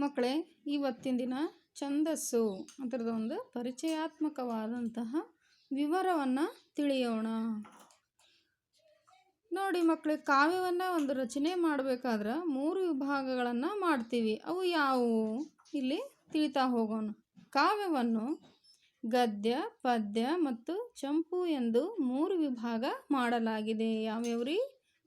ಮಕ್ಕಳೇ, ಇವತ್ತಿನ ದಿನ ಛಂದಸ್ಸು ಅದರದ್ದು ಒಂದು ಪರಿಚಯಾತ್ಮಕವಾದಂತಹ ವಿವರವನ್ನು ತಿಳಿಯೋಣ. ನೋಡಿ ಮಕ್ಕಳೇ, ಕಾವ್ಯವನ್ನು ಒಂದು ರಚನೆ ಮಾಡಬೇಕಾದ್ರೆ ಮೂರು ವಿಭಾಗಗಳನ್ನು ಮಾಡ್ತೀವಿ. ಅವು ಯಾವುವು? ಇಲ್ಲಿ ತಿಳಿತಾ ಹೋಗೋಣ. ಕಾವ್ಯವನ್ನು ಗದ್ಯ, ಪದ್ಯ ಮತ್ತು ಚಂಪು ಎಂದು ಮೂರು ವಿಭಾಗ ಮಾಡಲಾಗಿದೆ. ಯಾವ್ಯಾವ್ರಿ?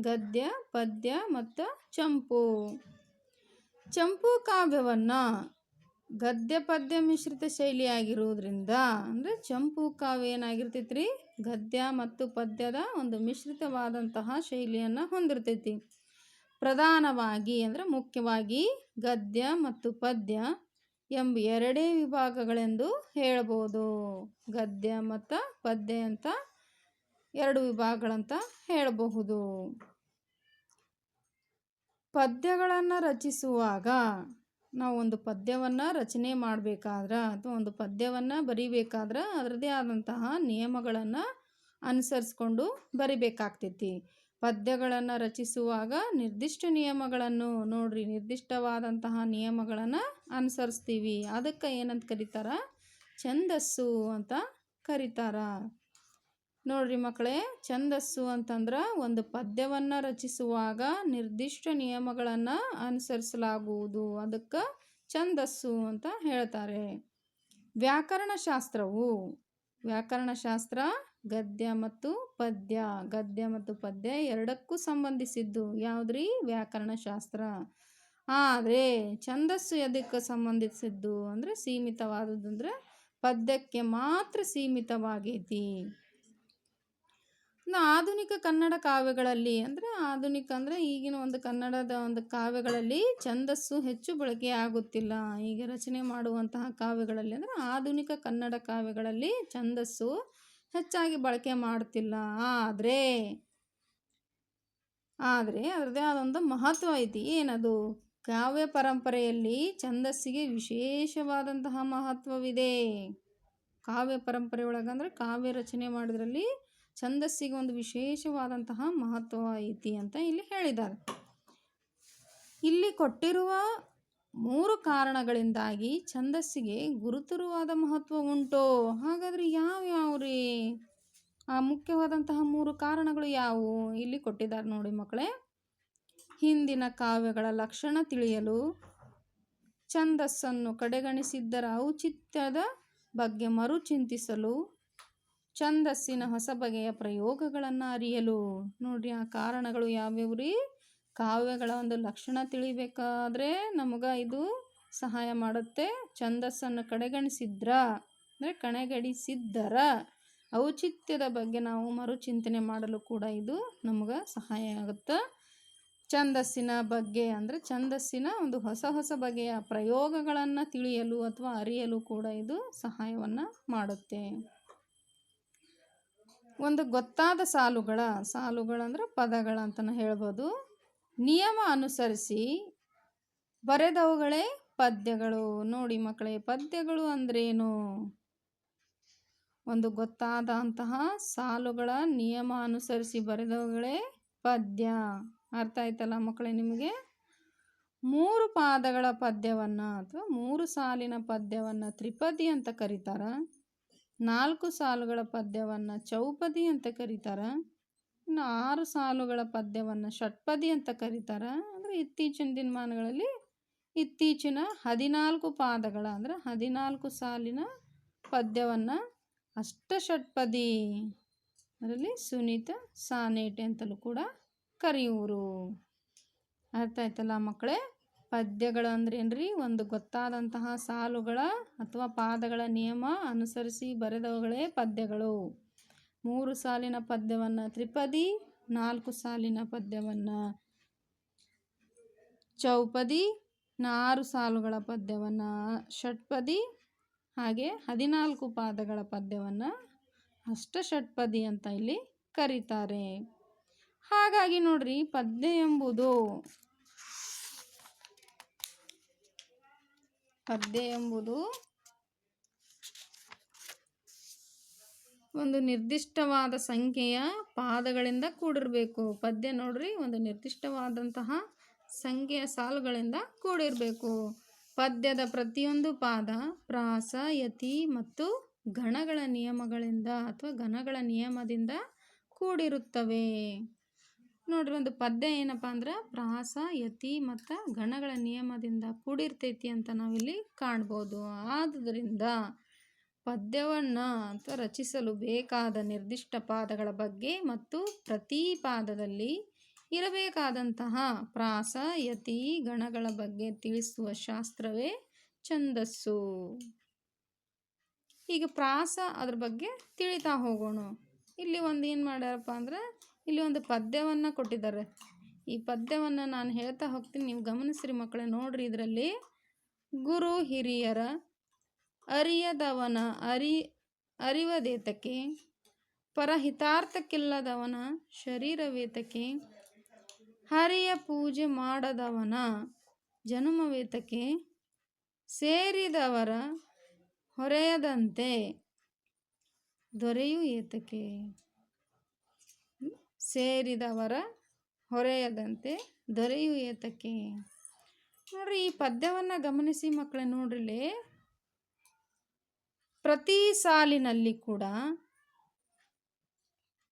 ಗದ್ಯ, ಪದ್ಯ ಮತ್ತು ಚಂಪು. ಚಂಪು ಕಾವ್ಯವನ್ನು ಗದ್ಯ ಪದ್ಯ ಮಿಶ್ರಿತ ಶೈಲಿಯಾಗಿರುವುದರಿಂದ, ಅಂದರೆ ಚಂಪು ಕಾವ್ಯ ಏನಾಗಿರ್ತೈತಿ ರೀ ಗದ್ಯ ಮತ್ತು ಪದ್ಯದ ಒಂದು ಮಿಶ್ರಿತವಾದಂತಹ ಶೈಲಿಯನ್ನು ಹೊಂದಿರ್ತೈತಿ. ಪ್ರಧಾನವಾಗಿ ಅಂದರೆ ಮುಖ್ಯವಾಗಿ ಗದ್ಯ ಮತ್ತು ಪದ್ಯ ಎಂಬ ಎರಡೇ ವಿಭಾಗಗಳೆಂದು ಹೇಳ್ಬೋದು. ಗದ್ಯ ಮತ್ತು ಪದ್ಯ ಅಂತ ಎರಡು ವಿಭಾಗಗಳಂತ ಹೇಳಬಹುದು. ಪದ್ಯಗಳನ್ನು ರಚಿಸುವಾಗ ನಾವು ಒಂದು ಪದ್ಯವನ್ನು ರಚನೆ ಮಾಡಬೇಕಾದ್ರೆ ಅಥವಾ ಒಂದು ಪದ್ಯವನ್ನು ಬರಿಬೇಕಾದ್ರೆ ಅದರದೇ ಆದಂತಹ ನಿಯಮಗಳನ್ನು ಅನುಸರಿಸ್ಕೊಂಡು ಬರಿಬೇಕಾಗ್ತೈತಿ. ಪದ್ಯಗಳನ್ನು ರಚಿಸುವಾಗ ನಿರ್ದಿಷ್ಟ ನಿಯಮಗಳನ್ನು ನೋಡ್ರಿ, ನಿರ್ದಿಷ್ಟವಾದಂತಹ ನಿಯಮಗಳನ್ನು ಅನುಸರಿಸ್ತೀವಿ. ಅದಕ್ಕೆ ಏನಂತ ಕರೀತಾರ? ಛಂದಸ್ಸು ಅಂತ ಕರೀತಾರ. ನೋಡ್ರಿ ಮಕ್ಕಳೇ, ಛಂದಸ್ಸು ಅಂತಂದ್ರೆ ಒಂದು ಪದ್ಯವನ್ನು ರಚಿಸುವಾಗ ನಿರ್ದಿಷ್ಟ ನಿಯಮಗಳನ್ನು ಅನುಸರಿಸಲಾಗುವುದು. ಅದಕ್ಕೆ ಛಂದಸ್ಸು ಅಂತ ಹೇಳ್ತಾರೆ. ವ್ಯಾಕರಣಶಾಸ್ತ್ರವು, ವ್ಯಾಕರಣಶಾಸ್ತ್ರ, ಗದ್ಯ ಮತ್ತು ಪದ್ಯ, ಗದ್ಯ ಮತ್ತು ಪದ್ಯ ಎರಡಕ್ಕೂ ಸಂಬಂಧಿಸಿದ್ದು ಯಾವುದ್ರಿ? ವ್ಯಾಕರಣಶಾಸ್ತ್ರ. ಆದರೆ ಛಂದಸ್ಸು ಎದಕ್ಕೆ ಸಂಬಂಧಿಸಿದ್ದು ಅಂದರೆ ಸೀಮಿತವಾದದ್ದು ಅಂದರೆ ಪದ್ಯಕ್ಕೆ ಮಾತ್ರ ಸೀಮಿತವಾಗೈತಿ. ಇನ್ನು ಆಧುನಿಕ ಕನ್ನಡ ಕಾವ್ಯಗಳಲ್ಲಿ ಅಂದರೆ ಆಧುನಿಕ ಅಂದರೆ ಈಗಿನ ಒಂದು ಕನ್ನಡದ ಒಂದು ಕಾವ್ಯಗಳಲ್ಲಿ ಛಂದಸ್ಸು ಹೆಚ್ಚು ಬಳಕೆ ಆಗುತ್ತಿಲ್ಲ. ಈಗ ರಚನೆ ಮಾಡುವಂತಹ ಕಾವ್ಯಗಳಲ್ಲಿ ಅಂದರೆ ಆಧುನಿಕ ಕನ್ನಡ ಕಾವ್ಯಗಳಲ್ಲಿ ಛಂದಸ್ಸು ಹೆಚ್ಚಾಗಿ ಬಳಕೆ ಮಾಡ್ತಿಲ್ಲ. ಆದರೆ ಆದರೆ ಅದರದೇ ಆದೊಂದು ಮಹತ್ವ ಐತಿ. ಏನದು? ಕಾವ್ಯ ಪರಂಪರೆಯಲ್ಲಿ ಛಂದಸ್ಸಿಗೆ ವಿಶೇಷವಾದಂತಹ ಮಹತ್ವವಿದೆ. ಕಾವ್ಯ ಪರಂಪರೆ ಒಳಗಂದ್ರೆ ಕಾವ್ಯ ರಚನೆ ಮಾಡೋದ್ರಲ್ಲಿ ಛಂದಸ್ಸಿಗೆ ಒಂದು ವಿಶೇಷವಾದಂತಹ ಮಹತ್ವ ಐತಿ ಅಂತ ಇಲ್ಲಿ ಹೇಳಿದ್ದಾರೆ. ಇಲ್ಲಿ ಕೊಟ್ಟಿರುವ ಮೂರು ಕಾರಣಗಳಿಂದಾಗಿ ಛಂದಸ್ಸಿಗೆ ಗುರುತರವಾದ ಮಹತ್ವ ಉಂಟು? ಹಾಗಾದ್ರೆ ಯಾವ ಯಾವ ರೀ? ಆ ಮುಖ್ಯವಾದಂತಹ ಮೂರು ಕಾರಣಗಳು ಯಾವುವು? ಇಲ್ಲಿ ಕೊಟ್ಟಿದ್ದಾರೆ ನೋಡಿ ಮಕ್ಕಳೇ. ಹಿಂದಿನ ಕಾವ್ಯಗಳ ಲಕ್ಷಣ ತಿಳಿಯಲು ಛಂದಸ್ಸನ್ನು ಕಡೆಗಣಿಸಿದ್ದರ ಔಚಿತ್ಯದ ಬಗ್ಗೆ ಮರುಚಿಂತಿಸಲು ಛಂದಸ್ಸಿನ ಹೊಸ ಬಗೆಯ ಪ್ರಯೋಗಗಳನ್ನು ಅರಿಯಲು ನೋಡ್ರಿ, ಆ ಕಾರಣಗಳು ಯಾವ್ಯಾವು ರೀ ಕಾವ್ಯಗಳ ಒಂದು ಲಕ್ಷಣ ತಿಳಿಬೇಕಾದ್ರೆ ನಮಗೆ ಇದು ಸಹಾಯ ಮಾಡುತ್ತೆ. ಛಂದಸ್ಸನ್ನು ಕಡೆಗಣಿಸಿದ್ರ, ಅಂದರೆ ಕಣೆಗಡಿಸಿದ್ದರ ಔಚಿತ್ಯದ ಬಗ್ಗೆ ನಾವು ಮರುಚಿಂತನೆ ಮಾಡಲು ಕೂಡ ಇದು ನಮಗೆ ಸಹಾಯ ಆಗುತ್ತೆ. ಛಂದಸ್ಸಿನ ಬಗ್ಗೆ ಅಂದರೆ ಛಂದಸ್ಸಿನ ಒಂದು ಹೊಸ ಹೊಸ ಬಗೆಯ ಪ್ರಯೋಗಗಳನ್ನು ತಿಳಿಯಲು ಅಥವಾ ಅರಿಯಲು ಕೂಡ ಇದು ಸಹಾಯವನ್ನು ಮಾಡುತ್ತೆ. ಒಂದು ಗೊತ್ತಾದ ಸಾಲುಗಳ ಸಾಲುಗಳಂದ್ರೆ ಪದಗಳಂತಲೂ ಹೇಳ್ಬೋದು. ನಿಯಮ ಅನುಸರಿಸಿ ಬರೆದವುಗಳೇ ಪದ್ಯಗಳು. ನೋಡಿ ಮಕ್ಕಳೇ, ಪದ್ಯಗಳು ಅಂದ್ರೇನು? ಒಂದು ಗೊತ್ತಾದಂತಹ ಸಾಲುಗಳ ನಿಯಮ ಅನುಸರಿಸಿ ಬರೆದವುಗಳೇ ಪದ್ಯ. ಅರ್ಥ ಆಯ್ತಲ್ಲ ಮಕ್ಕಳೇ ನಿಮಗೆ? ಮೂರು ಪಾದಗಳ ಪದ್ಯವನ್ನು ಅಥವಾ ಮೂರು ಸಾಲಿನ ಪದ್ಯವನ್ನು ತ್ರಿಪದಿ ಅಂತ ಕರೀತಾರೆ. ನಾಲ್ಕು ಸಾಲುಗಳ ಪದ್ಯವನ್ನು ಚೌಪದಿ ಅಂತ ಕರೀತಾರೆ. ಇನ್ನು ಆರು ಸಾಲುಗಳ ಪದ್ಯವನ್ನು ಷಟ್ಪದಿ ಅಂತ ಕರೀತಾರೆ. ಅಂದರೆ ಇತ್ತೀಚಿನ ದಿನಮಾನಗಳಲ್ಲಿ ಇತ್ತೀಚಿನ ಹದಿನಾಲ್ಕು ಪಾದಗಳ, ಅಂದರೆ ಹದಿನಾಲ್ಕು ಸಾಲಿನ ಪದ್ಯವನ್ನು ಅಷ್ಟಷಟ್ಪದಿ ಅದರಲ್ಲಿ ಸುನೀತ ಸಾನೇಟೆ ಅಂತಲೂ ಕೂಡ ಕರೆಯುವರು. ಅರ್ಥ ಆಯ್ತಲ್ಲ ಮಕ್ಕಳೇ? ಪದ್ಯಗಳು ಅಂದ್ರೆ ಏನ್ರಿ? ಒಂದು ಗೊತ್ತಾದಂತಹ ಸಾಲುಗಳ ಅಥವಾ ಪಾದಗಳ ನಿಯಮ ಅನುಸರಿಸಿ ಬರೆದವುಗಳೇ ಪದ್ಯಗಳು. ಮೂರು ಸಾಲಿನ ಪದ್ಯವನ್ನು ತ್ರಿಪದಿ, ನಾಲ್ಕು ಸಾಲಿನ ಪದ್ಯವನ್ನು ಚೌಪದಿ ಆರು ಸಾಲುಗಳ ಪದ್ಯವನ್ನು ಷಟ್ಪದಿ, ಹಾಗೆ ಹದಿನಾಲ್ಕು ಪಾದಗಳ ಪದ್ಯವನ್ನು ಅಷ್ಟಷಟ್ಪದಿ ಅಂತ ಇಲ್ಲಿ ಕರೀತಾರೆ. ಹಾಗಾಗಿ ನೋಡ್ರಿ ಪದ್ಯ ಎಂಬುದು ಪದ್ಯ ಎಂಬುದು ಒಂದು ನಿರ್ದಿಷ್ಟವಾದ ಸಂಖ್ಯೆಯ ಪಾದಗಳಿಂದ ಕೂಡಿರಬೇಕು. ಪದ್ಯ ನೋಡ್ರಿ, ಒಂದು ನಿರ್ದಿಷ್ಟವಾದಂತಹ ಸಂಖ್ಯೆಯ ಸಾಲುಗಳಿಂದ ಕೂಡಿರಬೇಕು. ಪದ್ಯದ ಪ್ರತಿಯೊಂದು ಪಾದ ಪ್ರಾಸ, ಯತಿ ಮತ್ತು ಗಣಗಳ ನಿಯಮಗಳಿಂದ ಅಥವಾ ಘನಗಳ ನಿಯಮದಿಂದ ಕೂಡಿರುತ್ತವೆ. ನೋಡ್ರಿ, ಒಂದು ಪದ್ಯ ಏನಪ್ಪ ಅಂದ್ರೆ ಪ್ರಾಸ ಯತಿ ಮತ್ತು ಗಣಗಳ ನಿಯಮದಿಂದ ಕೂಡಿರ್ತೈತಿ ಅಂತ ನಾವಿಲ್ಲಿ ಕಾಣ್ಬೋದು. ಆದುದರಿಂದ ಪದ್ಯವನ್ನು ಅಂತ ರಚಿಸಲು ಬೇಕಾದ ನಿರ್ದಿಷ್ಟ ಪಾದಗಳ ಬಗ್ಗೆ ಮತ್ತು ಪ್ರತಿ ಪಾದದಲ್ಲಿ ಇರಬೇಕಾದಂತಹ ಪ್ರಾಸ ಯತಿ ಗಣಗಳ ಬಗ್ಗೆ ತಿಳಿಸುವ ಶಾಸ್ತ್ರವೇ ಛಂದಸ್ಸು. ಈಗ ಪ್ರಾಸ ಅದ್ರ ಬಗ್ಗೆ ತಿಳಿತಾ ಹೋಗೋಣ. ಇಲ್ಲಿ ಒಂದು ಏನು ಮಾಡ್ಯಾರಪ್ಪ ಅಂದ್ರೆ ಇಲ್ಲಿ ಒಂದು ಪದ್ಯವನ್ನು ಕೊಟ್ಟಿದ್ದಾರೆ. ಈ ಪದ್ಯವನ್ನು ನಾನು ಹೇಳ್ತಾ ಹೋಗ್ತೀನಿ. ನೀವು ಗಮನಿಸ್ರಿ ಮಕ್ಕಳೇ, ನೋಡ್ರಿ ಇದರಲ್ಲಿ. ಗುರು ಹಿರಿಯರ ಅರಿಯದವನ ಅರಿ, ಅರಿವದೇತಕ್ಕೆ, ಪರಹಿತಾರ್ಥಕ್ಕಿಲ್ಲದವನ ಶರೀರವೇತಕ್ಕೆ, ಹರಿಯ ಪೂಜೆ ಮಾಡದವನ ಜನುಮವೇತಕ್ಕೆ ಸೇರಿದವರ ಹೊರೆಯದಂತೆ ದೊರೆಯು ಏತಕ್ಕೆ. ಸೇರಿದವರ ಹೊರೆಯದಂತೆ ದೊರೆಯು ಏತಕ್ಕೆ? ನೋಡ್ರಿ, ಈ ಪದ್ಯವನ್ನು ಗಮನಿಸಿ ಮಕ್ಕಳೇ ನೋಡ್ರಿಲಿ. ಪ್ರತಿ ಸಾಲಿನಲ್ಲಿ ಕೂಡ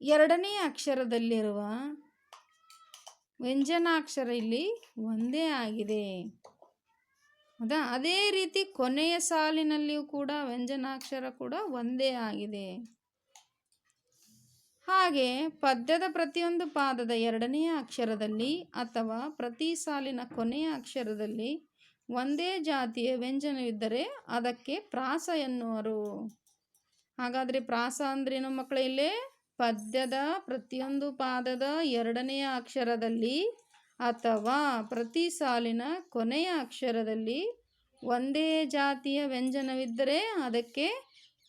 ಎರಡನೇ ಅಕ್ಷರದಲ್ಲಿರುವ ವ್ಯಂಜನಾಕ್ಷರ ಇಲ್ಲಿ ಒಂದೇ ಆಗಿದೆ. ಹೌದಾ? ಅದೇ ರೀತಿ ಕೊನೆಯ ಸಾಲಿನಲ್ಲಿಯೂ ಕೂಡ ವ್ಯಂಜನಾಕ್ಷರ ಕೂಡ ಒಂದೇ ಆಗಿದೆ. ಹಾಗೆ ಪದ್ಯದ ಪ್ರತಿಯೊಂದು ಪಾದದ ಎರಡನೆಯ ಅಕ್ಷರದಲ್ಲಿ ಅಥವಾ ಪ್ರತಿ ಸಾಲಿನ ಕೊನೆಯ ಅಕ್ಷರದಲ್ಲಿ ಒಂದೇ ಜಾತಿಯ ವ್ಯಂಜನವಿದ್ದರೆ ಅದಕ್ಕೆ ಪ್ರಾಸ ಎನ್ನುವರು. ಹಾಗಾದರೆ ಪ್ರಾಸ ಅಂದ್ರೇನು ಮಕ್ಕಳ ಇಲ್ಲಿ? ಪದ್ಯದ ಪ್ರತಿಯೊಂದು ಪಾದದ ಎರಡನೆಯ ಅಕ್ಷರದಲ್ಲಿ ಅಥವಾ ಪ್ರತಿ ಸಾಲಿನ ಕೊನೆಯ ಅಕ್ಷರದಲ್ಲಿ ಒಂದೇ ಜಾತಿಯ ವ್ಯಂಜನವಿದ್ದರೆ ಅದಕ್ಕೆ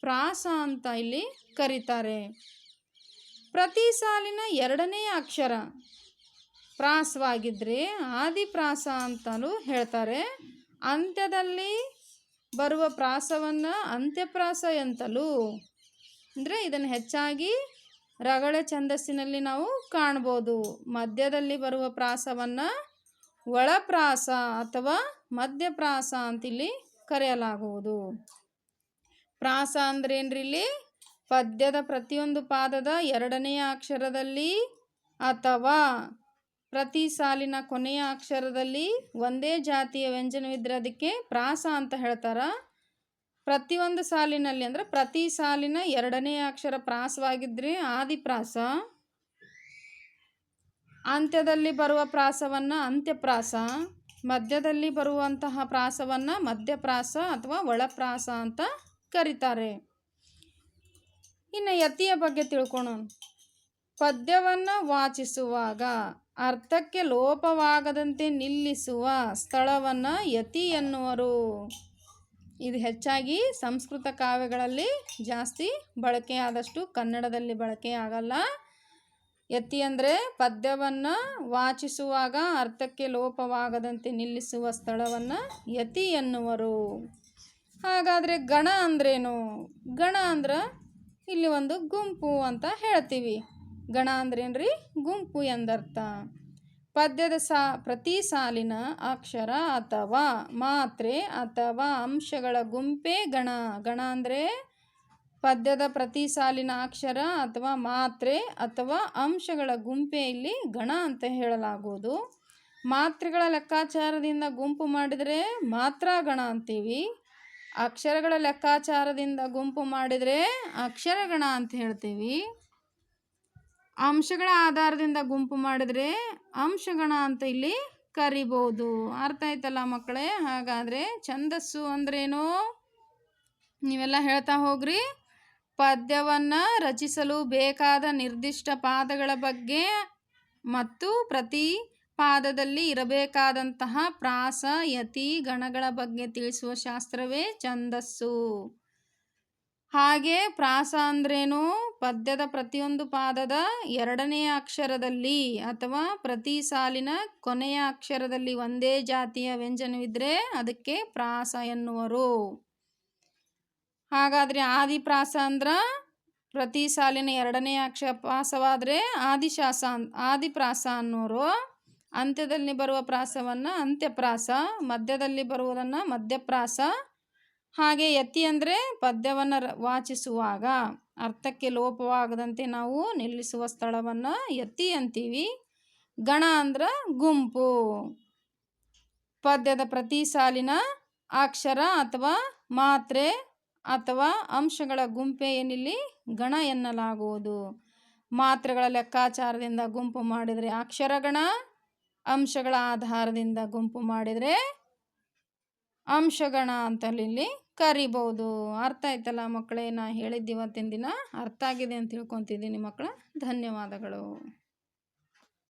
ಪ್ರಾಸ ಅಂತ ಇಲ್ಲಿ ಕರೀತಾರೆ. ಪ್ರತಿ ಸಾಲಿನ ಎರಡನೇ ಅಕ್ಷರ ಪ್ರಾಸವಾಗಿದ್ದರೆ ಆದಿಪ್ರಾಸ ಅಂತಲೂ ಹೇಳ್ತಾರೆ. ಅಂತ್ಯದಲ್ಲಿ ಬರುವ ಪ್ರಾಸವನ್ನು ಅಂತ್ಯಪ್ರಾಸ ಎಂತಲೂ. ಅಂದರೆ ಇದನ್ನು ಹೆಚ್ಚಾಗಿ ರಗಳೆ ಛಂದಸ್ಸಿನಲ್ಲಿ ನಾವು ಕಾಣ್ಬೋದು. ಮಧ್ಯದಲ್ಲಿ ಬರುವ ಪ್ರಾಸವನ್ನು ಒಳಪ್ರಾಸ ಅಥವಾ ಮಧ್ಯಪ್ರಾಸ ಅಂತಿಲ್ಲಿ ಕರೆಯಲಾಗುವುದು. ಪ್ರಾಸ ಅಂದ್ರೇನ್ರಿ ಇಲ್ಲಿ? ಪದ್ಯದ ಪ್ರತಿಯೊಂದು ಪಾದದ ಎರಡನೆಯ ಅಕ್ಷರದಲ್ಲಿ ಅಥವಾ ಪ್ರತಿ ಸಾಲಿನ ಕೊನೆಯ ಅಕ್ಷರದಲ್ಲಿ ಒಂದೇ ಜಾತಿಯ ವ್ಯಂಜನವಿದ್ದರೆ ಅದಕ್ಕೆ ಪ್ರಾಸ ಅಂತ ಹೇಳ್ತಾರೆ. ಪ್ರತಿಯೊಂದು ಸಾಲಿನಲ್ಲಿ ಅಂದರೆ ಪ್ರತಿ ಸಾಲಿನ ಎರಡನೆಯ ಅಕ್ಷರ ಪ್ರಾಸವಾಗಿದ್ದರೆ ಆದಿಪ್ರಾಸ. ಅಂತ್ಯದಲ್ಲಿ ಬರುವ ಪ್ರಾಸವನ್ನು ಅಂತ್ಯಪ್ರಾಸ, ಮಧ್ಯದಲ್ಲಿ ಬರುವಂತಹ ಪ್ರಾಸವನ್ನು ಮಧ್ಯಪ್ರಾಸ ಅಥವಾ ಒಳಪ್ರಾಸ ಅಂತ ಕರೀತಾರೆ. ಇನ್ನು ಯತಿಯ ಬಗ್ಗೆ ತಿಳ್ಕೊಳೋಣ. ಪದ್ಯವನ್ನು ವಾಚಿಸುವಾಗ, ಅರ್ಥಕ್ಕೆ ಲೋಪವಾಗದಂತೆ ನಿಲ್ಲಿಸುವ ಸ್ಥಳವನ್ನು ಯತಿ ಎನ್ನುವರು. ಇದು ಹೆಚ್ಚಾಗಿ ಸಂಸ್ಕೃತ ಕಾವ್ಯಗಳಲ್ಲಿ ಜಾಸ್ತಿ ಬಳಕೆಯಾದಷ್ಟು ಕನ್ನಡದಲ್ಲಿ ಬಳಕೆಯಾಗಲ್ಲ ಯತಿ ಅಂದರೆ ಪದ್ಯವನ್ನು ವಾಚಿಸುವಾಗ, ಅರ್ಥಕ್ಕೆ ಲೋಪವಾಗದಂತೆ ನಿಲ್ಲಿಸುವ ಸ್ಥಳವನ್ನು ಯತಿ ಎನ್ನುವರು. ಹಾಗಾದರೆ ಗಣ ಅಂದ್ರೇನು? ಗಣ ಅಂದ್ರೆ ಇಲ್ಲಿ ಒಂದು ಗುಂಪು ಅಂತ ಹೇಳ್ತೀವಿ. ಗಣ ಅಂದ್ರೇನ್ರಿ? ಗುಂಪು ಎಂದರ್ಥ. ಪದ್ಯದ ಸಾ, ಪ್ರತಿ ಸಾಲಿನ ಅಕ್ಷರ ಅಥವಾ ಮಾತ್ರೆ ಅಥವಾ ಅಂಶಗಳ ಗುಂಪೇ ಗಣ. ಗಣ ಅಂದರೆ ಪದ್ಯದ ಪ್ರತಿ ಸಾಲಿನ ಅಕ್ಷರ ಅಥವಾ ಮಾತ್ರೆ ಅಥವಾ ಅಂಶಗಳ ಗುಂಪೇ ಇಲ್ಲಿ ಗಣ ಅಂತ ಹೇಳಲಾಗುವುದು. ಮಾತ್ರೆಗಳ ಲೆಕ್ಕಾಚಾರದಿಂದ ಗುಂಪು ಮಾಡಿದರೆ ಮಾತ್ರ ಗಣ ಅಂತೀವಿ. ಅಕ್ಷರಗಳ ಲೆಕ್ಕಾಚಾರದಿಂದ ಗುಂಪು ಮಾಡಿದರೆ ಅಕ್ಷರಗಣ ಅಂತ ಹೇಳ್ತೀವಿ. ಅಂಶಗಳ ಆಧಾರದಿಂದ ಗುಂಪು ಮಾಡಿದರೆ ಅಂಶಗಣ ಅಂತ ಇಲ್ಲಿ ಕರಿಬೋದು. ಅರ್ಥ ಆಯ್ತಲ್ಲ ಮಕ್ಕಳೇ? ಹಾಗಾದರೆ ಛಂದಸ್ಸು ಅಂದ್ರೇನು? ನೀವೆಲ್ಲ ಹೇಳ್ತಾ ಹೋಗ್ರಿ. ಪದ್ಯವನ್ನು ರಚಿಸಲು ಬೇಕಾದ ನಿರ್ದಿಷ್ಟ ಪಾದಗಳ ಬಗ್ಗೆ ಮತ್ತು ಪ್ರತಿ ಪಾದದಲ್ಲಿ ಇರಬೇಕಾದಂತಹ ಪ್ರಾಸ, ಯತಿ, ಗಣಗಳ ಬಗ್ಗೆ ತಿಳಿಸುವ ಶಾಸ್ತ್ರವೇ ಛಂದಸ್ಸು. ಹಾಗೆ ಪ್ರಾಸ ಅಂದ್ರೇನು? ಪದ್ಯದ ಪ್ರತಿಯೊಂದು ಪಾದದ ಎರಡನೆಯ ಅಕ್ಷರದಲ್ಲಿ ಅಥವಾ ಪ್ರತಿ ಸಾಲಿನ ಕೊನೆಯ ಅಕ್ಷರದಲ್ಲಿ ಒಂದೇ ಜಾತಿಯ ವ್ಯಂಜನವಿದ್ದರೆ ಅದಕ್ಕೆ ಪ್ರಾಸ ಎನ್ನುವರು. ಹಾಗಾದರೆ ಆದಿಪ್ರಾಸ ಅಂದ್ರೆ ಪ್ರತಿ ಸಾಲಿನ ಎರಡನೇ ಅಕ್ಷರ ಪ್ರಾಸವಾದರೆ ಆದಿಶಾಸ, ಆದಿಪ್ರಾಸ ಅನ್ನೋರು. ಅಂತ್ಯದಲ್ಲಿ ಬರುವ ಪ್ರಾಸವನ್ನು ಅಂತ್ಯಪ್ರಾಸ, ಮಧ್ಯದಲ್ಲಿ ಬರುವುದನ್ನು ಮಧ್ಯಪ್ರಾಸ. ಹಾಗೆ ಯತಿ ಅಂದರೆ ಪದ್ಯವನ್ನು ವಾಚಿಸುವಾಗ. ಅರ್ಥಕ್ಕೆ ಲೋಪವಾಗದಂತೆ ನಾವು ನಿಲ್ಲಿಸುವ ಸ್ಥಳವನ್ನು ಯತಿ ಅಂತೀವಿ. ಗಣ ಅಂದ್ರೆ ಗುಂಪು. ಪದ್ಯದ ಪ್ರತಿ ಸಾಲಿನ ಅಕ್ಷರ ಅಥವಾ ಮಾತ್ರೆ ಅಥವಾ ಅಂಶಗಳ ಗುಂಪೆ ಏನಿಲ್ಲಿ ಗಣ ಎನ್ನಲಾಗುವುದು. ಮಾತ್ರೆಗಳ ಲೆಕ್ಕಾಚಾರದಿಂದ ಗುಂಪು ಮಾಡಿದರೆ ಅಕ್ಷರಗಣ ಅಂಶಗಳ ಆಧಾರದಿಂದ ಗುಂಪು ಮಾಡಿದರೆ ಅಂಶಗಣ ಅಂತಲ್ಲಿ ಇಲ್ಲಿ ಕರಿಬೋದು. ಅರ್ಥ ಆಯ್ತಲ್ಲ ಮಕ್ಕಳೇ? ನಾ ಹೇಳಿದ್ದು ಇವತ್ತಿನ ದಿನ ಅರ್ಥ ಆಗಿದೆ ಅಂತ ತಿಳ್ಕೊತಿದ್ದೀನಿ ಮಕ್ಕಳ. ಧನ್ಯವಾದಗಳು.